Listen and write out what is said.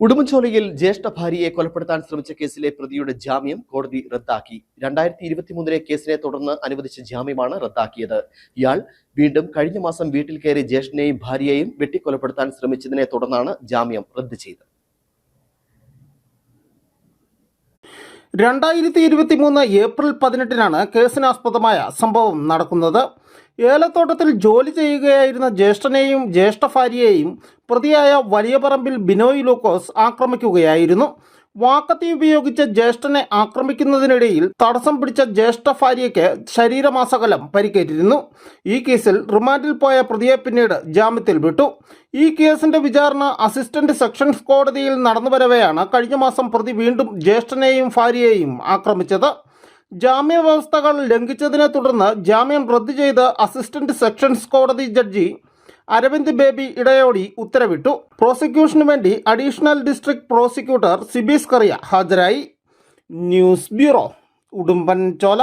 ഉടുമ്പൻചോലയിൽ ജ്യേഷ്ഠ ഭാര്യയെ കൊലപ്പെടുത്താൻ ശ്രമിച്ച കേസിലെ പ്രതിയുടെ ജാമ്യം കോടതി റദ്ദാക്കി. രണ്ടായിരത്തി ഇരുപത്തിമൂന്നിലെ കേസിനെ തുടർന്ന് അനുവദിച്ച ജാമ്യമാണ് റദ്ദാക്കിയത്. ഇയാൾ വീണ്ടും കഴിഞ്ഞ മാസം വീട്ടിൽ കയറി ജ്യേഷ്ഠനെയും ഭാര്യയെയും വെട്ടിക്കൊലപ്പെടുത്താൻ ശ്രമിച്ചതിനെ തുടർന്നാണ് ജാമ്യം റദ്ദ് ചെയ്തത്. രണ്ടായിരത്തി ഇരുപത്തി മൂന്ന് ഏപ്രിൽ പതിനെട്ടിനാണ് കേസിനാസ്പദമായ സംഭവം നടക്കുന്നത്. ഏലത്തോട്ടത്തിൽ ജോലി ചെയ്യുകയായിരുന്ന ജ്യേഷ്ഠനെയും ജ്യേഷ്ഠ ഭാര്യയെയും പ്രതിയായ വലിയ പറമ്പിൽ ബിനോയ് ലൂക്കോസ് ആക്രമിക്കുകയായിരുന്നു. വാക്കത്തി ഉപയോഗിച്ച ജ്യേഷ്ഠനെ ആക്രമിക്കുന്നതിനിടയിൽ തടസ്സം പിടിച്ച ജ്യേഷ്ഠ ഭാര്യയ്ക്ക് ശരീരമാസകലം പരിക്കേറ്റിരുന്നു. ഈ കേസിൽ റിമാൻഡിൽ പോയ പ്രതിയെ പിന്നീട് ജാമ്യത്തിൽ വിട്ടു. ഈ കേസിന്റെ വിചാരണ അസിസ്റ്റന്റ് സെക്ഷൻസ് കോടതിയിൽ നടന്നുവരവെയാണ് കഴിഞ്ഞ മാസം പ്രതി വീണ്ടും ജ്യേഷ്ഠനെയും ഭാര്യയെയും ആക്രമിച്ചത്. ജാമ്യ വ്യവസ്ഥകൾ ലംഘിച്ചതിനെ തുടർന്ന് ജാമ്യം റദ്ദു ചെയ്ത് അസിസ്റ്റന്റ് സെക്ഷൻസ് കോടതി ജഡ്ജി അരവിന്ദ് ബേബി ഇടയോടി ഉത്തരവിട്ടു. പ്രോസിക്യൂഷനു വേണ്ടി അഡീഷണൽ ഡിസ്ട്രിക്ട് പ്രോസിക്യൂട്ടർ സിബിസ് കറിയ ഹാജരായി. ന്യൂസ് ബ്യൂറോ ഉടുമ്പൻ ചോല